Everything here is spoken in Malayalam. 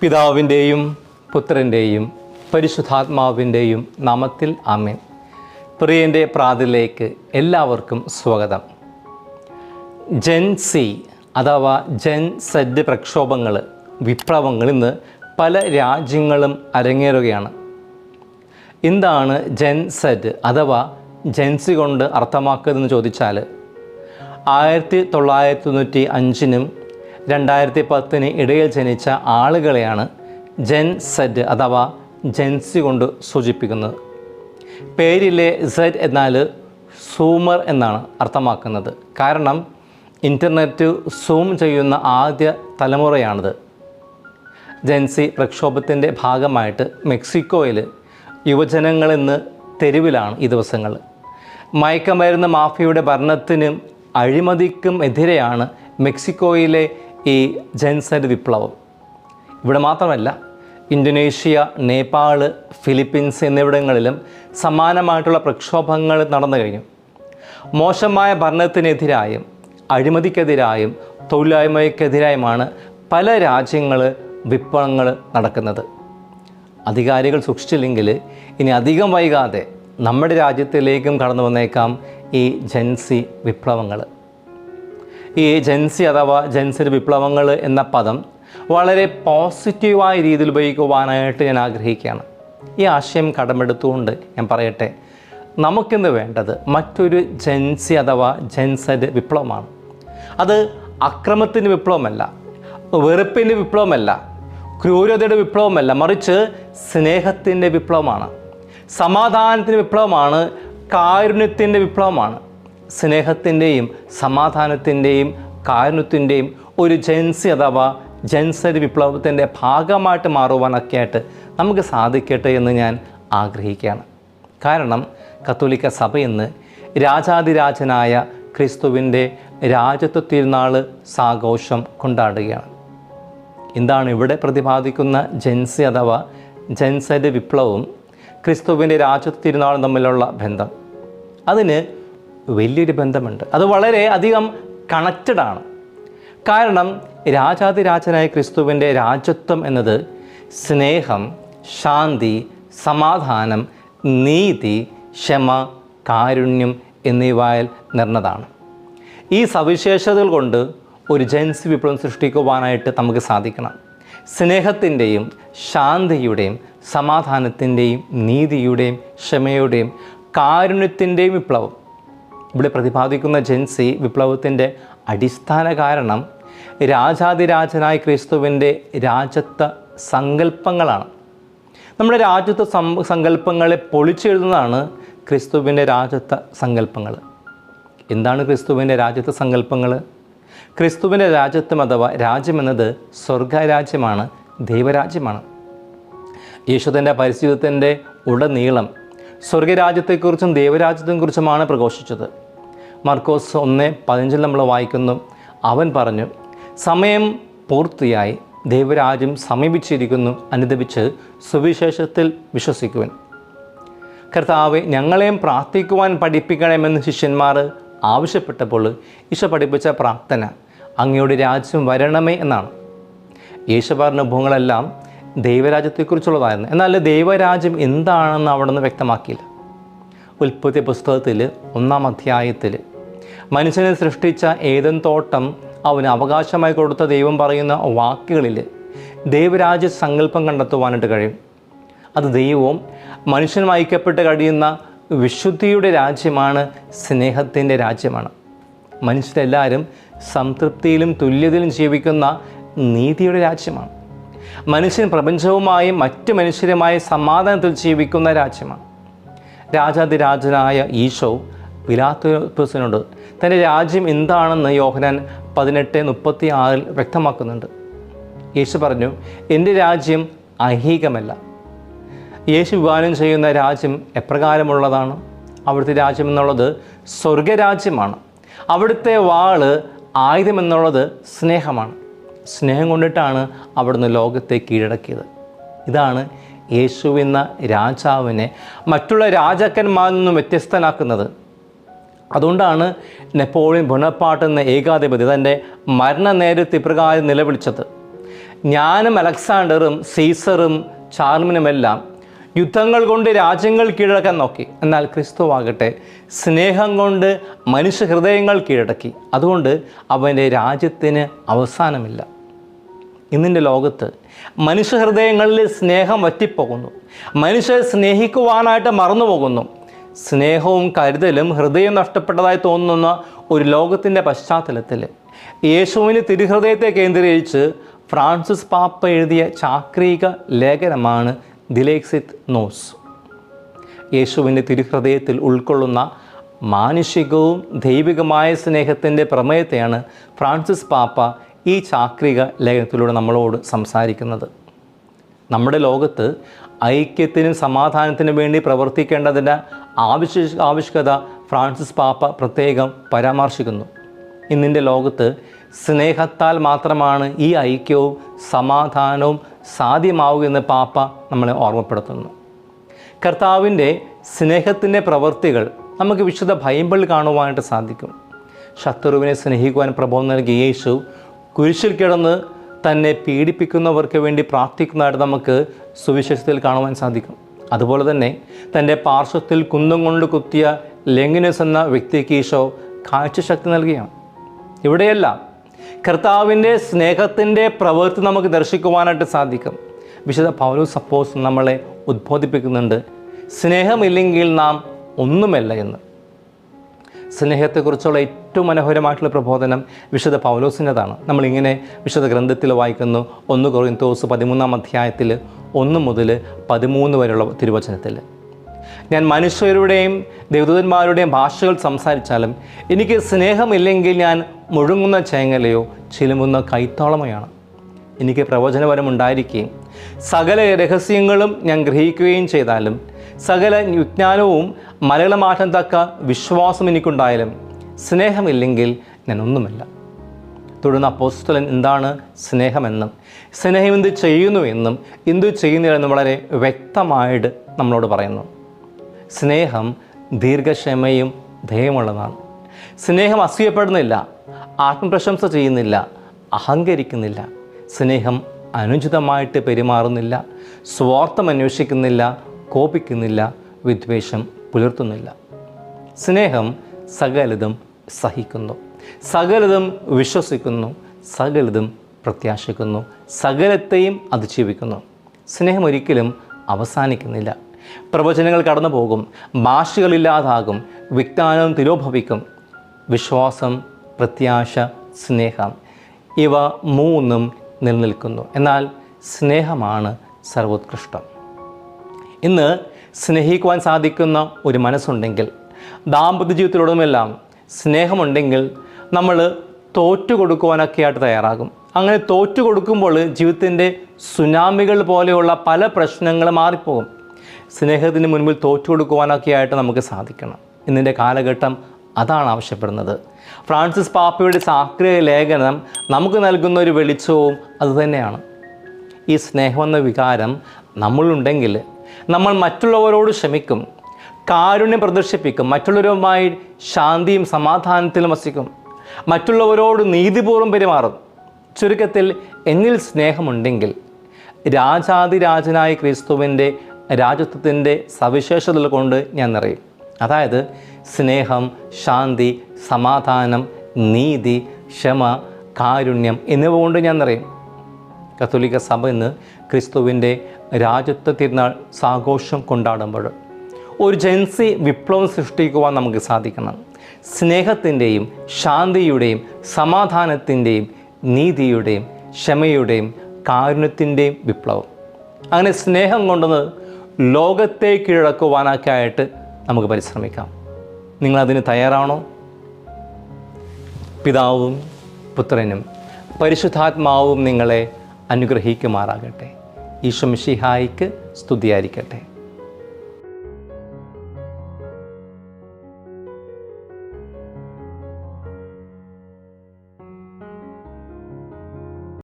പിതാവിന്റെയും പുത്രന്റെയും പരിശുദ്ധാത്മാവിന്റെയും നാമത്തിൽ ആമേൻ. പ്രിയന്റെ പ്രാതിലേക്ക് എല്ലാവർക്കും സ്വാഗതം. ജെൻ സി അഥവാ ജെൻ സെഡ് പ്രക്ഷോഭങ്ങൾ വിപ്ലവങ്ങൾ ഇന്ന് പല രാജ്യങ്ങളും അരങ്ങേറുകയാണ്. എന്താണ് ജെൻ സെഡ് അഥവാ ജെൻസി കൊണ്ട് അർത്ഥമാക്കുന്നതെന്ന് ചോദിച്ചാൽ ആയിരത്തി തൊള്ളായിരത്തി തൊണ്ണൂറ്റി അഞ്ചിനും രണ്ടായിരത്തി പത്തിന് ഇടയിൽ ജനിച്ച ആളുകളെയാണ് ജെൻ സെഡ് അഥവാ ജെൻസി കൊണ്ട് സൂചിപ്പിക്കുന്നത്. പേരിലെ സെഡ് എന്നാൽ സൂമർ എന്നാണ് അർത്ഥമാക്കുന്നത്. കാരണം ഇന്റർനെറ്റ് സൂം ചെയ്യുന്ന ആദ്യ തലമുറയാണിത്. ജെൻസി പ്രക്ഷോഭത്തിന്റെ ഭാഗമായിട്ട് മെക്സിക്കോയിൽ യുവജനങ്ങളെന്ന് തെരുവിലാണ് ഈ ദിവസങ്ങൾ. മയക്കമരുന്ന് മാഫിയയുടെ ഭരണത്തിനും അഴിമതിക്കും എതിരെയാണ് മെക്സിക്കോയിലെ ഈ ജൻസഡ് വിപ്ലവം. ഇവിടെ മാത്രമല്ല ഇന്തോനേഷ്യ നേപ്പാൾ ഫിലിപ്പീൻസ് എന്നിവിടങ്ങളിലും സമാനമായിട്ടുള്ള പ്രക്ഷോഭങ്ങൾ നടന്നു കഴിഞ്ഞു. മോശമായ ഭരണത്തിനെതിരായും അഴിമതിക്കെതിരായും തൊഴിലായ്മയ്ക്കെതിരായുമാണ് പല രാജ്യങ്ങൾ വിപ്ലവങ്ങൾ നടക്കുന്നത്. അധികാരികൾ സൂക്ഷിച്ചില്ലെങ്കിൽ ഇനി അധികം വൈകാതെ നമ്മുടെ രാജ്യത്തിലേക്കും കടന്നു വന്നേക്കാം ഈ ജൻസി വിപ്ലവങ്ങൾ. ഈ ജെൻസി അഥവാ ജെൻസിന് വിപ്ലവങ്ങൾ എന്ന പദം വളരെ പോസിറ്റീവായ രീതിയിൽ ഉപയോഗിക്കുവാനായിട്ട് ഞാൻ ആഗ്രഹിക്കുകയാണ്. ഈ ആശയം കടമെടുത്തുകൊണ്ട് ഞാൻ പറയട്ടെ. നമുക്കിന്ന് വേണ്ടത് മറ്റൊരു ജെൻസി അഥവാ ജെൻസഡ് വിപ്ലവമാണ്. അത് അക്രമത്തിന്റെ വിപ്ലവമല്ല വെറുപ്പിന്റെ വിപ്ലവമല്ല ക്രൂരതയുടെ വിപ്ലവമല്ല മറിച്ച് സ്നേഹത്തിന്റെ വിപ്ലവമാണ്. സമാധാനത്തിന്റെ വിപ്ലവമാണ് കാരുണ്യത്തിന്റെ വിപ്ലവമാണ്. സ്നേഹത്തിന്റെയും സമാധാനത്തിന്റെയും കാരുണ്യത്തിന്റെയും ഒരു ജൻസി അഥവാ ജൻസരി വിപ്ലവത്തിന്റെ ഭാഗമായിട്ട് മാറുവാനൊക്കെ ആയിട്ട് നമുക്ക് സാധിക്കട്ടെ എന്ന് ഞാൻ ആഗ്രഹിക്കുകയാണ്. കാരണം കത്തോലിക്ക സഭ ഇന്ന് രാജാതിരാജനായ ക്രിസ്തുവിന്റെ രാജത്വ തിരുനാൾ സാഘോഷം കൊണ്ടാടുകയാണ്. എന്താണ് ഇവിടെ പ്രതിപാദിക്കുന്ന ജൻസി അഥവാ ജൻസരി വിപ്ലവവും ക്രിസ്തുവിന്റെ രാജത്വ തിരുനാളും തമ്മിലുള്ള ബന്ധം? അതിന് വലിയൊരു ബന്ധമുണ്ട്. അത് വളരെ അധികം കണക്റ്റഡ് ആണ്. കാരണം രാജാതിരാജനായ ക്രിസ്തുവിന്റെ രാജ്യത്വം എന്നത് സ്നേഹം ശാന്തി സമാധാനം നീതി ക്ഷമ കാരുണ്യം എന്നിവയിൽ നിറഞ്ഞതാണ്. ഈ സവിശേഷതകൾ കൊണ്ട് ഒരു ജൻസി വിപ്ലവം സൃഷ്ടിക്കുവാനായിട്ട് നമുക്ക് സാധിക്കണം. സ്നേഹത്തിന്റെയും ശാന്തിയുടെയും സമാധാനത്തിന്റെയും നീതിയുടെയും ക്ഷമയുടെയും കാരുണ്യത്തിന്റെയും വിപ്ലവം ഇവിടെ പ്രതിപാദിക്കുന്ന ജെൻസി വിപ്ലവത്തിന്റെ അടിസ്ഥാന കാരണം രാജാതിരാജനായ ക്രിസ്തുവിന്റെ രാജ്യത്വ സങ്കല്പങ്ങളാണ്. നമ്മുടെ രാജ്യത്വ സങ്കല്പങ്ങളെ പൊളിച്ചെഴുതുന്നതാണ് ക്രിസ്തുവിന്റെ രാജ്യത്വ സങ്കല്പങ്ങൾ. എന്താണ് ക്രിസ്തുവിന്റെ രാജ്യത്വ സങ്കല്പങ്ങൾ? ക്രിസ്തുവിന്റെ രാജ്യത്വം അഥവാ രാജ്യമെന്നത് സ്വർഗരാജ്യമാണ് ദൈവരാജ്യമാണ്. യേശുദന്റെ പരിസ്ഥിതിത്തിന്റെ ഉടനീളം സ്വർഗരാജ്യത്തെക്കുറിച്ചും ദൈവരാജ്യത്തെക്കുറിച്ചുമാണ് പ്രഘോഷിച്ചത്. മർക്കോസ് ഒന്ന് പതിനഞ്ചിൽ നമ്മൾ വായിക്കുന്നു. അവൻ പറഞ്ഞു സമയം പൂർത്തിയായി. ദൈവരാജ്യം സമീപിച്ചിരിക്കുന്നു. അനുദപിച്ച് സുവിശേഷത്തിൽ വിശ്വസിക്കുവൻ. കർത്താവ് ഞങ്ങളെയും പ്രാർത്ഥിക്കുവാൻ പഠിപ്പിക്കണമെന്ന് ശിഷ്യന്മാർ ആവശ്യപ്പെട്ടപ്പോൾ ഈശോ പഠിപ്പിച്ച പ്രാർത്ഥന അങ്ങയുടെ രാജ്യം വരണമേ എന്നാണ്. യേശു പറഞ്ഞ ഭൂങ്ങളെല്ലാം ദൈവരാജ്യത്തെക്കുറിച്ചുള്ളതായിരുന്നു. എന്നാൽ ദൈവരാജ്യം എന്താണെന്ന് അവിടെ നിന്ന് വ്യക്തമാക്കിയില്ല. ഉൽപ്പത്തി പുസ്തകത്തിൽ ഒന്നാം അധ്യായത്തിൽ മനുഷ്യനെ സൃഷ്ടിച്ച ഏതൻ തോട്ടം അവന് അവകാശമായി കൊടുത്ത ദൈവം പറയുന്ന വാക്കുകളിൽ ദൈവരാജ്യ സങ്കല്പം കണ്ടെത്തുവാനായിട്ട് കഴിയും. അത് ദൈവവും മനുഷ്യനും ഐക്യപ്പെട്ട് കഴിയുന്ന വിശുദ്ധിയുടെ രാജ്യമാണ് സ്നേഹത്തിന്റെ രാജ്യമാണ്. മനുഷ്യരെല്ലാവരും സംതൃപ്തിയിലും തുല്യതയിലും ജീവിക്കുന്ന നീതിയുടെ രാജ്യമാണ്. മനുഷ്യൻ പ്രപഞ്ചവുമായും മറ്റു മനുഷ്യരുമായി സമാധാനത്തിൽ ജീവിക്കുന്ന രാജ്യമാണ്. രാജാതിരാജനായ ഈശോ പിലാത്തോസിനോട് തന്റെ രാജ്യം എന്താണെന്ന് യോഹനാൻ പതിനെട്ട് മുപ്പത്തി ആറിൽ വ്യക്തമാക്കുന്നുണ്ട്. യേശു പറഞ്ഞു എന്റെ രാജ്യം ഐഹികമല്ല. യേശു വിവാഹം ചെയ്യുന്ന രാജ്യം എപ്രകാരമുള്ളതാണ്? അവിടുത്തെ രാജ്യം എന്നുള്ളത് സ്വർഗരാജ്യമാണ് അവിടുത്തെ വാൾ ആയുധമെന്നുള്ളത് സ്നേഹമാണ്. സ്നേഹം കൊണ്ടിട്ടാണ് അവിടുന്ന് ലോകത്തെ കീഴടക്കിയത്. ഇതാണ് യേശു എന്ന രാജാവിനെ മറ്റുള്ള രാജാക്കന്മാരിൽ നിന്നും വ്യത്യസ്തനാക്കുന്നത്. അതുകൊണ്ടാണ് നെപ്പോളിയൻ ബൊണപ്പാട്ട് എന്ന ഏകാധിപതി തന്റെ മരണനേരത്ത് ഇപ്രകാരം നിലവിളിച്ചത്. ഞാനും അലക്സാണ്ടറും സീസറും ചാർമിനുമെല്ലാം യുദ്ധങ്ങൾ കൊണ്ട് രാജ്യങ്ങൾ കീഴടക്കാൻ നോക്കി. എന്നാൽ ക്രിസ്തുവാകട്ടെ സ്നേഹം കൊണ്ട് മനുഷ്യ ഹൃദയങ്ങൾ കീഴടക്കി. അതുകൊണ്ട് അവന്റെ രാജ്യത്തിന് അവസാനമില്ല. ഇന്നിന്റെ ലോകത്ത് മനുഷ്യഹൃദയങ്ങളിൽ സ്നേഹം വറ്റിപ്പോകുന്നു. മനുഷ്യർ സ്നേഹിക്കുവാനായിട്ട് മറന്നു പോകുന്നു സ്നേഹവും കരുതലും ഹൃദയം നഷ്ടപ്പെട്ടതായി തോന്നുന്ന ഒരു ലോകത്തിന്റെ പശ്ചാത്തലത്തിൽ യേശുവിന് തിരുഹൃദയത്തെ കേന്ദ്രീകരിച്ച് ഫ്രാൻസിസ് പാപ്പ എഴുതിയ ചാക്രിക ലേഖനമാണ് ദിലേക്സിത് നോസ്. യേശുവിന്റെ തിരുഹൃദയത്തിൽ ഉൾക്കൊള്ളുന്ന മാനുഷികവും ദൈവികമായ സ്നേഹത്തിന്റെ പ്രമേയത്തെയാണ് ഫ്രാൻസിസ് പാപ്പ ഈ ചാക്രിക ലേഖനത്തിലൂടെ നമ്മളോട് സംസാരിക്കുന്നത്. നമ്മുടെ ലോകത്ത് ഐക്യത്തിനും സമാധാനത്തിനും വേണ്ടി പ്രവർത്തിക്കേണ്ടതിന്റെ ആവശ്യ ആവശ്യകത ഫ്രാൻസിസ് പാപ്പ പ്രത്യേകം പരാമർശിക്കുന്നു. ഇന്നിന്റെ ലോകത്ത് സ്നേഹത്താൽ മാത്രമാണ് ഈ ഐക്യവും സമാധാനവും സാധ്യമാവുകയെന്ന് പാപ്പ നമ്മളെ ഓർമ്മപ്പെടുത്തുന്നു. കർത്താവിന്റെ സ്നേഹത്തിന്റെ പ്രവൃത്തികൾ നമുക്ക് വിശുദ്ധ ബൈബിളിൽ കാണുവാനായിട്ട് സാധിക്കും. ശത്രുവിനെ സ്നേഹിക്കുവാൻ പ്രബോധം നൽകിയ യേശു കുരിശിൽ കിടന്ന് തന്നെ പീഡിപ്പിക്കുന്നവർക്ക് വേണ്ടി പ്രാർത്ഥിക്കുന്നതായിട്ട് നമുക്ക് സുവിശേഷത്തിൽ കാണുവാൻ സാധിക്കും. അതുപോലെ തന്നെ തന്റെ പാർശ്വത്തിൽ കുന്തം കൊണ്ട് കുത്തിയ ലെങ്ങിനസ് എന്ന വ്യക്തിക്ക് ഈശോ കാഴ്ചശക്തി നൽകിയാണ് ഇവിടെയല്ല കർത്താവിന്റെ സ്നേഹത്തിന്റെ പ്രവൃത്തി നമുക്ക് ദർശിക്കുവാനായിട്ട് സാധിക്കും. വിശുദ്ധ പൗലോ സപ്പോസ് നമ്മളെ ഉദ്ബോധിപ്പിക്കുന്നുണ്ട് സ്നേഹമില്ലെങ്കിൽ നാം ഒന്നുമല്ല എന്ന്. സ്നേഹത്തെക്കുറിച്ചുള്ള ഏറ്റവും മനോഹരമായിട്ടുള്ള പ്രബോധനം വിശുദ്ധ പൗലോസിന്റെതാണ്. നമ്മളിങ്ങനെ വിശുദ്ധ ഗ്രന്ഥത്തിൽ വായിക്കുന്നു. ഒന്ന് കൊറിന്തോസ് പതിമൂന്നാം അധ്യായത്തിൽ ഒന്ന് മുതൽ പതിമൂന്ന് വരെയുള്ള തിരുവചനത്തിൽ. ഞാൻ മനുഷ്യരുടെയും ദേവദൂതന്മാരുടെയും ഭാഷകൾ സംസാരിച്ചാലും എനിക്ക് സ്നേഹമില്ലെങ്കിൽ ഞാൻ മുഴുങ്ങുന്ന ചേങ്ങലയോ ചിലുമുന്ന കൈത്താളമയാണ്. എനിക്ക് പ്രവചനപരം ഉണ്ടായിരിക്കുകയും സകല രഹസ്യങ്ങളും ഞാൻ ഗ്രഹിക്കുകയും ചെയ്താലും സകല വിജ്ഞാനവും മലയാളമാറ്റം തക്ക വിശ്വാസം എനിക്കുണ്ടായാലും സ്നേഹമില്ലെങ്കിൽ ഞാൻ ഒന്നുമല്ല തുടർന്ന് അപ്പോസ്തലൻ എന്താണ് സ്നേഹമെന്നും സ്നേഹം എന്ത് ചെയ്യുന്നു എന്നും എന്തു ചെയ്യുന്നില്ലെന്നും വളരെ വ്യക്തമായിട്ട് നമ്മളോട് പറയുന്നു. സ്നേഹം ദീർഘക്ഷമയും ദയമുള്ളതാണ്. സ്നേഹം അസൂയപ്പെടുന്നില്ല ആത്മപ്രശംസ ചെയ്യുന്നില്ല അഹങ്കരിക്കുന്നില്ല. സ്നേഹം അനുചിതമായിട്ട് പെരുമാറുന്നില്ല സ്വാർത്ഥം അന്വേഷിക്കുന്നില്ല കോപിക്കുന്നില്ല വിദ്വേഷം പുലർത്തുന്നില്ല. സ്നേഹം സകലതും സഹിക്കുന്നു. സകലതും വിശ്വസിക്കുന്നു. സകലതും പ്രത്യാശിക്കുന്നു. സകലത്തെയും അതിജീവിക്കുന്നു. സ്നേഹം ഒരിക്കലും അവസാനിക്കുന്നില്ല. പ്രവചനങ്ങൾ കടന്നു പോകും ഭാഷകളില്ലാതാകും വിജ്ഞാനം തിരോഭവിക്കും. വിശ്വാസം പ്രത്യാശ സ്നേഹം ഇവ മൂന്നും നിലനിൽക്കുന്നു. എന്നാൽ സ്നേഹമാണ് സർവോത്കൃഷ്ടം. ഇന്ന് സ്നേഹിക്കുവാൻ സാധിക്കുന്ന ഒരു മനസ്സുണ്ടെങ്കിൽ ദാമ്പത്യ ജീവിതത്തിലുടമെല്ലാം സ്നേഹമുണ്ടെങ്കിൽ നമ്മൾ തോറ്റു കൊടുക്കുവാനൊക്കെ ആയിട്ട് തയ്യാറാകും. അങ്ങനെ തോറ്റു കൊടുക്കുമ്പോൾ ജീവിതത്തിന്റെ സുനാമികൾ പോലെയുള്ള പല പ്രശ്നങ്ങളും മാറിപ്പോകും. സ്നേഹത്തിന് മുൻപിൽ തോറ്റു കൊടുക്കുവാനൊക്കെ ആയിട്ട് നമുക്ക് സാധിക്കണം. ഇന്നിന്റെ കാലഘട്ടം അതാണ് ആവശ്യപ്പെടുന്നത്. ഫ്രാൻസിസ് പാപ്പയുടെ സാക്രിയ ലേഖനം നമുക്ക് നൽകുന്ന ഒരു വെളിച്ചവും അതുതന്നെയാണ് ഈ സ്നേഹമെന്ന വികാരം നമ്മളുണ്ടെങ്കിൽ നമ്മൾ മറ്റുള്ളവരോട് ക്ഷമിക്കും കാരുണ്യം പ്രദർശിപ്പിക്കും മറ്റുള്ളവരുമായി ശാന്തിയും സമാധാനത്തിലും വസിക്കും മറ്റുള്ളവരോട് നീതിപൂർവം പെരുമാറും. ചുരുക്കത്തിൽ എന്നിൽ സ്നേഹമുണ്ടെങ്കിൽ രാജാതിരാജനായ ക്രിസ്തുവിന്റെ രാജ്യത്വത്തിന്റെ സവിശേഷതകൾ കൊണ്ട് ഞാൻ നിറയും. അതായത് സ്നേഹം ശാന്തി സമാധാനം നീതി ക്ഷമ കാരുണ്യം എന്നിവ കൊണ്ട് ഞാൻ നിറയും. കത്തോലിക്ക സഭ ഇന്ന് ക്രിസ്തുവിന്റെ രാജ്യത്വ തിരുനാൾ സാഘോഷം കൊണ്ടാടുമ്പോൾ ഒരു ജൻസി വിപ്ലവം സൃഷ്ടിക്കുവാൻ നമുക്ക് സാധിക്കണം. സ്നേഹത്തിന്റെയും ശാന്തിയുടെയും സമാധാനത്തിന്റെയും നീതിയുടെയും ക്ഷമയുടെയും കാരുണ്യത്തിന്റെയും വിപ്ലവം. അങ്ങനെ സ്നേഹം കൊണ്ടുവന്ന് ലോകത്തെ കീഴടക്കുവാനൊക്കെ ആയിട്ട് നമുക്ക് പരിശ്രമിക്കാം. നിങ്ങളതിന് തയ്യാറാണോ? പിതാവും പുത്രനും പരിശുദ്ധാത്മാവും നിങ്ങളെ അനുഗ്രഹിക്കുമാറാകട്ടെ. ഈശ്വമിഷിഹായിക്ക് സ്തുതിയായിരിക്കട്ടെ.